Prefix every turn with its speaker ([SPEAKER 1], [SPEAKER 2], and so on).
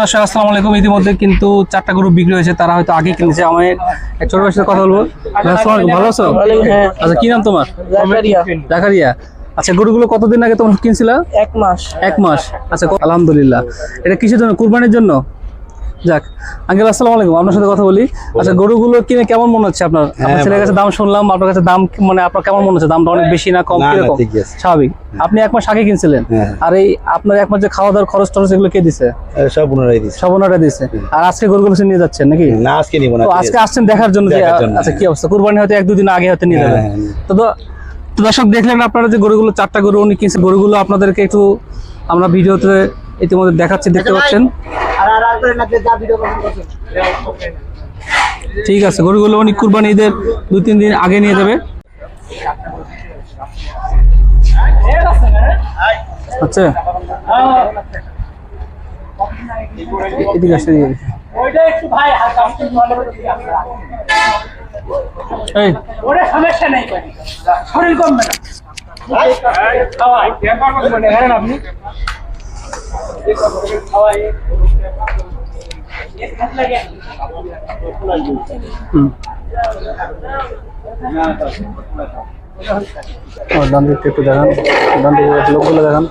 [SPEAKER 1] দর্শক আসসালামু আলাইকুম। ইতিমধ্যে কিন্তু চারটা গরু বিক্রি হয়েছে তারা হয়তো আগে কিনেছে। আমার এক ছোট সাথে কথা বলব। ভালো আছো?
[SPEAKER 2] হ্যাঁ।
[SPEAKER 1] আচ্ছা কি নাম তোমার?
[SPEAKER 2] জাকারিয়া।
[SPEAKER 1] আচ্ছা গরুগুলো কতদিন আগে তোমরা কিনছিলা?
[SPEAKER 2] এক মাস।
[SPEAKER 1] এক মাস। আচ্ছা আলহামদুলিল্লাহ। এটা কিসের জন্য? কুরবানির জন্য? যাক আঙ্কেল আসসালামু আলাইকুম। আপনার সাথে কথা বলি। আচ্ছা গরুগুলো কিনে কেমন মনে হচ্ছে আপনার? আপনার ছেলের কাছে দাম শুনলাম আপনার কাছে দাম মানে আপনার কেমন মনে হচ্ছে? দামটা অনেক বেশি না কম কীরকম? স্বাভাবিক। আপনি এক মাস আগে কিনছিলেন।
[SPEAKER 3] হ্যাঁ।
[SPEAKER 1] আর এই আপনার এক মাস যে খাওয়া দাওয়ার খরচ টরচ এগুলো কে দিছে?
[SPEAKER 3] সব পুনরায় দিচ্ছি
[SPEAKER 1] সব ওনারা দিছে। আর আজকে গরুগুলো সে নিয়ে যাচ্ছেন নাকি?
[SPEAKER 3] না আজকে নিব না
[SPEAKER 1] আজকে আসছেন দেখার জন্য আচ্ছা কি
[SPEAKER 3] হ্যাঁ।
[SPEAKER 1] অবস্থা? কুরবানি হয়তো এক দুদিন আগে হয়তো নিয়ে যাবেন।
[SPEAKER 3] হ্যাঁ,
[SPEAKER 1] তো তো- তো দর্শক দেখলেন আপনারা যে গরুগুলো চারটা গরু উনি কিনছে। গরুগুলো আপনাদেরকে একটু আমরা ভিডিওতে ইতিমধ্যে দেখাচ্ছি দেখতে পাচ্ছেন। ঠিক আছে গরুগুলো অনেক কুরবানি ঈদের দু তিন দিন আগে নিয়ে যাবে। আচ্ছা। এদিকে
[SPEAKER 2] দিয়ে
[SPEAKER 1] এই।
[SPEAKER 2] সমস্যা নেই শরীর কমবে না। আপনি
[SPEAKER 1] ডান দিকটা একটু দেখান। ডান দিকে লোকগুলো দেখান।